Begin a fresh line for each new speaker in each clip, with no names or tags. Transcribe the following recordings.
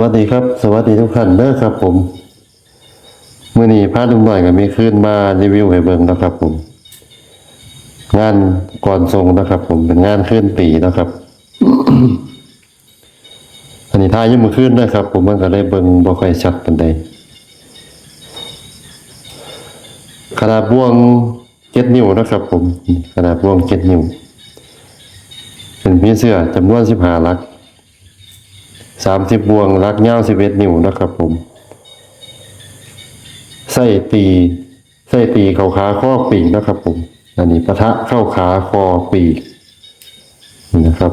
วัสดีครับ สวัสดีทุกท่านเด้อครับ ผมเมื่อนี้พาลุงหน่อยกับมีขึ้นมารีวิวให้เบิ่งนะครับ ผม งานก่อนทรงนะครับ ผมเป็นงานขึ้นปีนะครับอันนี้ทายยังมือขึ้นนะครับ ผมมันก็เลยเบิ่งบ่ค่อยชัดปานใดขนาดบ่วงเจ็ดนิ้วนะครับ ผมขนาดบ่วงเจ็ดนิ้วเป็นพี่เสื้อจำนวนสิบห้าลัก สามสิบบวงรักเงาสิบเอ็ดนิ้วนะครับผมไส้ตีไส้ตีเข้าขาข้อปีกนะครับ ผม อันนี้ปะทะเข้าขาคอปีกนะครับ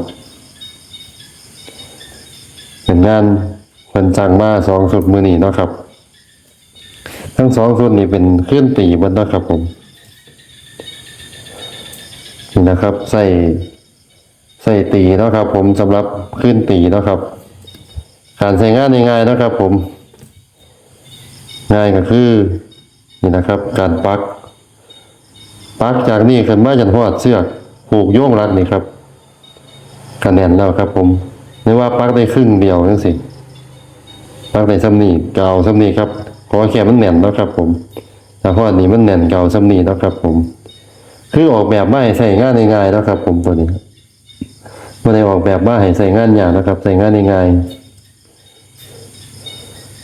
เป็นงานเป็นจังมาสองสุดมือนี้เนะครับ ทั้งสองสุดนี้เป็นขึ้นตีบนนะครับ ผมนี่นะครับ ใส่ใส่ตีนะครับ ผมสำหรับขึ้นตีนะครับ การใช้งานง่ายๆนะครับ ผม ง่ายก็คือ นี่นะครับ การปัก ปักจากนี่ขึ้นมาจนหอดเสื้อผูกโยงรัดนี่ครับคะแน่นแล้วครับ ผมไม่ว่าปักได้ครึ่งเดียวนั่นสิปักได้ซ้ำนี่เก่าซ้ำนี่ครับขอแค่มันแน่นเนาะครับ ผมแต่หอดนี่มันแน่นเก่าซ้ำนี่เนาะครับ ผม คือออกแบบมาให้ใส่งานง่ายๆเนาะครับ ผมตัวนี้ไม่ได้ออกแบบมาให้ใส่งานยากนะครับ ใส่งานง่ายๆ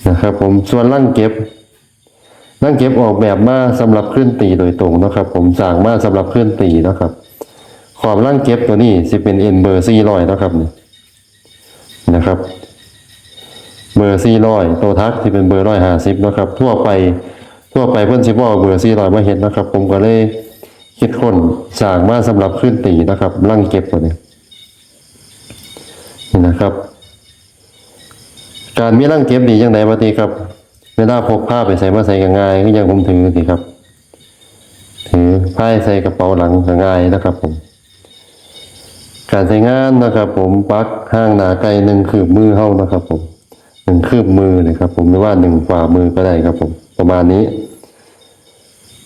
นะครับ ผมส่วนร่างเก็บร่างเก็บออกแบบมาสำหรับเคลื่อนตีโดยตรงนะครับ ผมสั่งมาสำหรับเคลื่อนตีนะครับ ขอบร่างเก็บตัวนี้สิเป็นเอ็นเบอร์สี่ร้อยนะครับนะครับเบอร์สี่ร้อยตัวทักที่เป็นเบอร์ร้อยห้าสิบนะครับ ทั่วไปทั่วไปเพื่อนสิบว่าเบอร์สี่ร้อยมาเห็นนะครับ ผมก็เลยคิดค้นสั่งมาสำหรับเคลื่อนตีนะครับร่างเก็บตัวนี้นี่นะครับ การมีร่างเก็บดียังไงบ้างทีครับเวลาพกผ้าไปใส่มาใส่ก็ง่ายก็ยังผมถือสิครับ ถือผ้าใส่กระเป๋าหลังก็ง่ายนะครับผม การใช้งานนะครับ ผมปลักห้างหนาไกลหนึ่งคืบมือเข้านะครับ ผมหนึ่งคืบมือนะครับ ผมหรือว่าหนึ่งฝ่ามือก็ได้ครับ ผม ประมาณนี้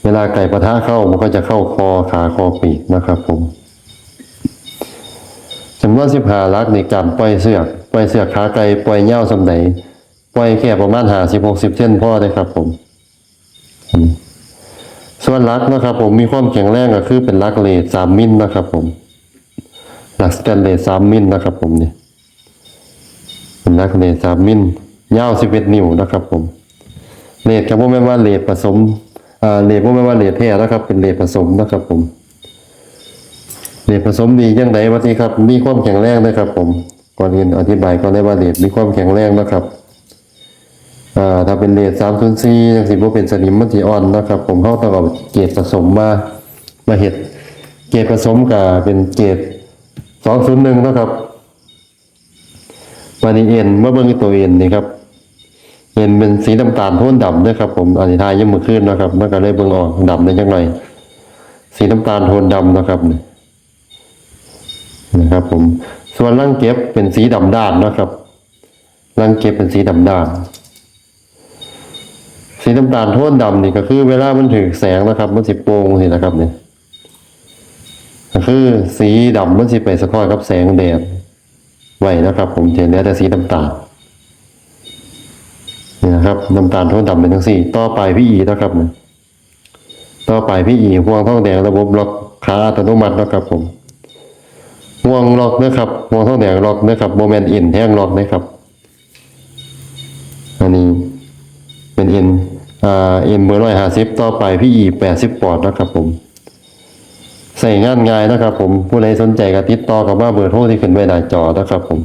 เวลาไก่ปะทะเข้ามันก็จะเข้าคอขาคอปีกนะครับ ผมจำนวนสิบห้าลักในการปล่อยเสือก ปล่อยเสือกขาไกลปล่อยเง่าสำใดปล่อยแค่ประมาณหาสิบหกสิบเส้นพ่อได้ครับ ผม ส่วนลักนะครับ ผมมีความแข็งแรงก็คือเป็นลักเลสสามมิลนะครับ ผมลักสแตนเลสสามมิลนะครับ ผมเนี่ยเป็นลักเลสสามมิลยาวสิบเอ็ดนิ้วนะครับ ผมเลสครับผมไม่ว่าเลสผสมอ่าเลสผมไม่ว่าเลสแท้นะครับ เป็นเลสผสมนะครับ ผมเลดผสมดียังไงวะทีครับ มีความแข็งแรงนะครับ ผม ก่อนอื่นอธิบายก่อนได้ว่าเลดมีความแข็งแรงนะครับอ่าถ้าเป็นเลดสามศูนย์สี่ยังสิบ่เป็นสนิมมันสีอ่อนนะครับ ผมเข้าต้องเอาเกรดผสมมามาเห็ดเกรดผสมกับเป็นเกรดสองศูนย์หนึ่งนะครับวันนี้เอ็นเมื่อเบิ่งตัวเอ็นนี่ครับเอ็นเป็นสีน้ำตาลโทนดำนะครับ ผมอธิทายยังมือขึ้นนะครับเมันก็เลยเบิ่งออกดำได้ยังไงสีน้ำตาลโทนดำนะครับนี่นะครับผม ส่วนรังเก็บเป็นสีดำด้านนะครับรังเก็บเป็นสีดำด้าน สีน้ำตาลโทนดำนี่ก็คือ เวลามันถึงแสงนะครับ มันสิโปร่งสินะครับเนี่ยก็คือสีดำมันสิไปสะท้อนกับแสงแดดไว้นะครับ ผมจะเหลือแต่สีน้ำตาลนี่นะครับน้ำตาลโทนดำเป็นทั้งสี่ ต่อไปพี่อีนะครับเนี่ยต่อไปพี่อีห่วงทองแดงระบบล็อกขาอัตโนมัตินะครับผม ห่วงล็อกนะครับห่วงทองแดงล็อกนะครับโมเมนต์อินแท่งล็อกนะครับอันนี้เป็นเอ็นอ่าเอ็นเบอร์ร้อยห้าสิบต่อไปพี่อีแปดสิบปอดนะครับผมใส่งานง่ายนะครับผมผู้ใดสนใจก็ติดต่อกับว่าเบอร์โทรที่ขึ้นไว้หน้าจอนะครับผม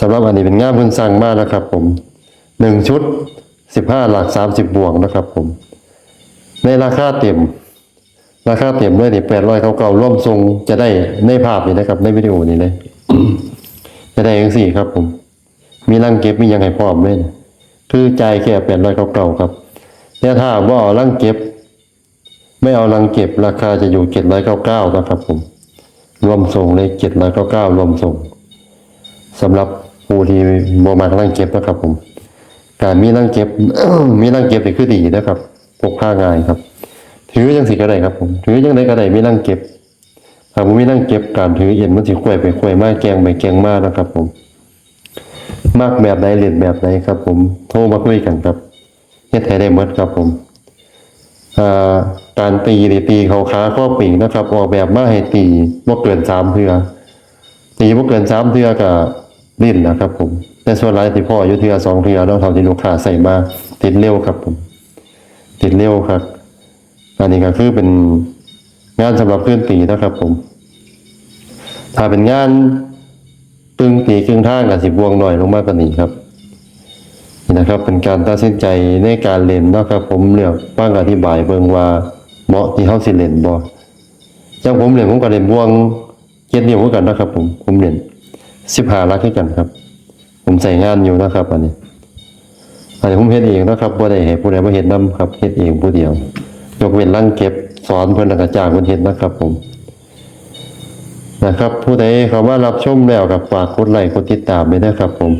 สำหรับอันนี้เป็นงานเพิ่นสั่งมากนะครับ ผมหนึ่งชุดสิบห้าหลักสามสิบบวกนะครับ ผม ในราคาเต็ม ราคาเต็มด้วยนี่แปดร้อยเก่าๆร่วมทรงจะได้ในภาพนี้นะครับ ในวิดีโอนี้เลยจะได้ยังสี่ครับผม มีรังเก็บมียังไงพร้อมเลยนะคือใจแค่แปดร้อยเก่าๆครับแต่ถ้าว่าเอารังเก็บ ไม่เอารังเก็บราคาจะอยู่เจ็ดร้อยเก้าเก้านะครับผมรวมส่งเลยเจ็ดร้อยเก้าเก้ารวมส่งสำหรับผู้ที่บมักรังเก็บนะครับผม การมีรังเก็บมีรังเก็บนี่คือดีนะครับพกพาง่ายครับ ถือจังสิก็ได้ครับผมถือจังไดก็ได้มีนั่งเก็บถ้าผมไมีนั่งเก็บการถือเย็นมันสิควยไปควยมากแกงไปแกงมากนะครับ ผม มากแบบไหนเล่นแบบไหนครับ ผมโทรมาคุยกันครับเฮ็ดให้ได้หมดครับผมการตีตีเขาขาข้อปีกนะครับ ออกแบบมาให้ตีบ่เกินสามเทือตีบ่เกินสามเทือก็ลิ้นนะครับ ผม แต่ส่วนหลายที่พ่ออยู่เทือสองเทือแล้วเท่าที่ลูกค้าใส่มาติดเร็วครับ ผม ติดเร็วครับ อันนี้ก็คือเป็นงานสำหรับเคลื่อนตีนะครับผม ถ้าเป็นงานตึงตีครึ่งท่างกับสิบวงหน่อยลงมากกว่านี้ครับนี่นะครับ เป็นการตัดสินใจในการเล่นนะครับ ผมเลือกฟังอธิบายเบิ่งว่าเหมาะที่เฮาสิเล่นบ่อย่างผมเล่นผมก็เล่นบวงเจ็ดนิ้วคือกันนะครับ ผมผมเล่น15ลักคือกันครับ ผมใส่งานอยู่นะครับ อันนี้อันนี้ผมเฮ็ดเองนะครับบ่ได้ให้ผู้ใดมาเฮ็ดนํครับเฮ็ดเองผู้เดียว ยกเว้นร่างเก็บสอนเพิ่นแล้วก็จ้างเพิ่นเฮ็ดนะครับ ผม นะครับ ผู้ใดเข้ามารับชมแล้วก็ฝากกดไลค์กดติดตามด้วยนะครับ ผม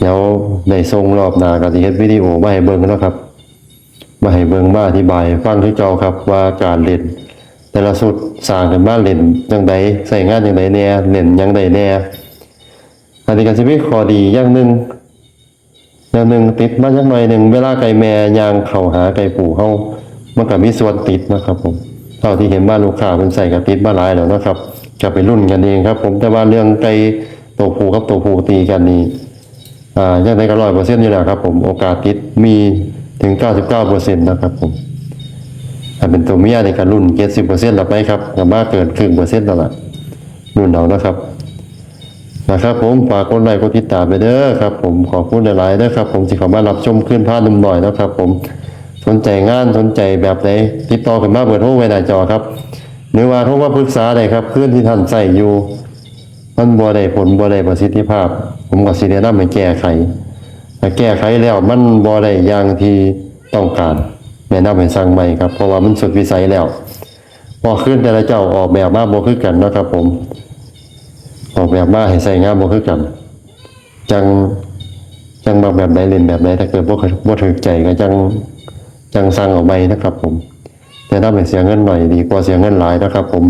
เดี๋ยวได้ส่งรอบหน้าก็สิเฮ็ดวิดีโอมาให้เบิ่งนะครับมาให้เบิ่งมาอธิบาย ฟังคือเก่าครับว่าการเล่นแต่ละสุดสร้างขึ้นมาเล่นจังไดใส่งานจังไดแน่เล่นจังไดแน่อันนี้ก็สิมีข้อดีอย่างหนึ่ง อย่างหนึ่งติดมาจักหน่อยหนึ่งเวลาไก่แม่ยางเข้าหาไก่ปู่เฮามันก็มีส่วนติดนะครับผมเท่าที่เห็นบ้านลูกค้าเป็นใส่กับติดมาหลายแล้วนะครับก็ไปรุ่นกันเองครับ ผมแต่ว่าเรื่องไก่ตัวผู้กับตัวผู้ตีกันนี่อ่าอย่างไรก็ร้อยเปอร์เซ็นต์อยู่แล้วครับ ผมโอกาสติดมีถึงเก้าสิบเก้าเปอร์เซ็นต์นะครับผมถ้าเป็นตัวเมียในการรุ่นเจ็ดสิบเปอร์เซ็นต์หรือไปครับก็มาเกินครึ่งเปอร์เซ็นต์แล้วล่ะรุ่นเอานะครับ นะครับ ผมฝากกดไลค์กดติดตามไปเด้อครับ ผมขอบคุณหลายๆนะครับ ผมสิข้ามารับชมขึ้นพาดนุ่มหน่อยนะครับ ผมสนใจงานสนใจแบบไหนติดต่อกันมาเบอร์โทรไว้หน้าจอครับหรือว่าโทรมาปรึกษาได้ครับขึ้นที่ท่านใส่อยู่มันบ่ได้ผลบ่ได้ประสิทธิภาพ ผมก็สิแนะนำให้แก้ไขถ้าแก้ไขแล้วมันบ่ได้อย่างที่ต้องการแนะนำให้สั่งใหม่ครับ เพราะว่ามันสุดวิสัยแล้วพอขึ้นแต่ละเจ้าออกแบบมาบ่คือกันนะครับผม ออกแบบมาให้ใส่งามบ่คือกัน จังจังมาแบบไหนเล่นแบบไหนถ้าเกิดบ่บ่ถึกใจก็จังจังสั่งเอาไปนะครับ ผม แต่ถ้าไม่เสียเงินหน่อยดีกว่าเสียเงินหลายนะครับ ผม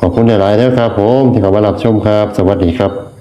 ขอบคุณหลายๆนะครับ ผมที่เข้ามารับชมครับ สวัสดีครับ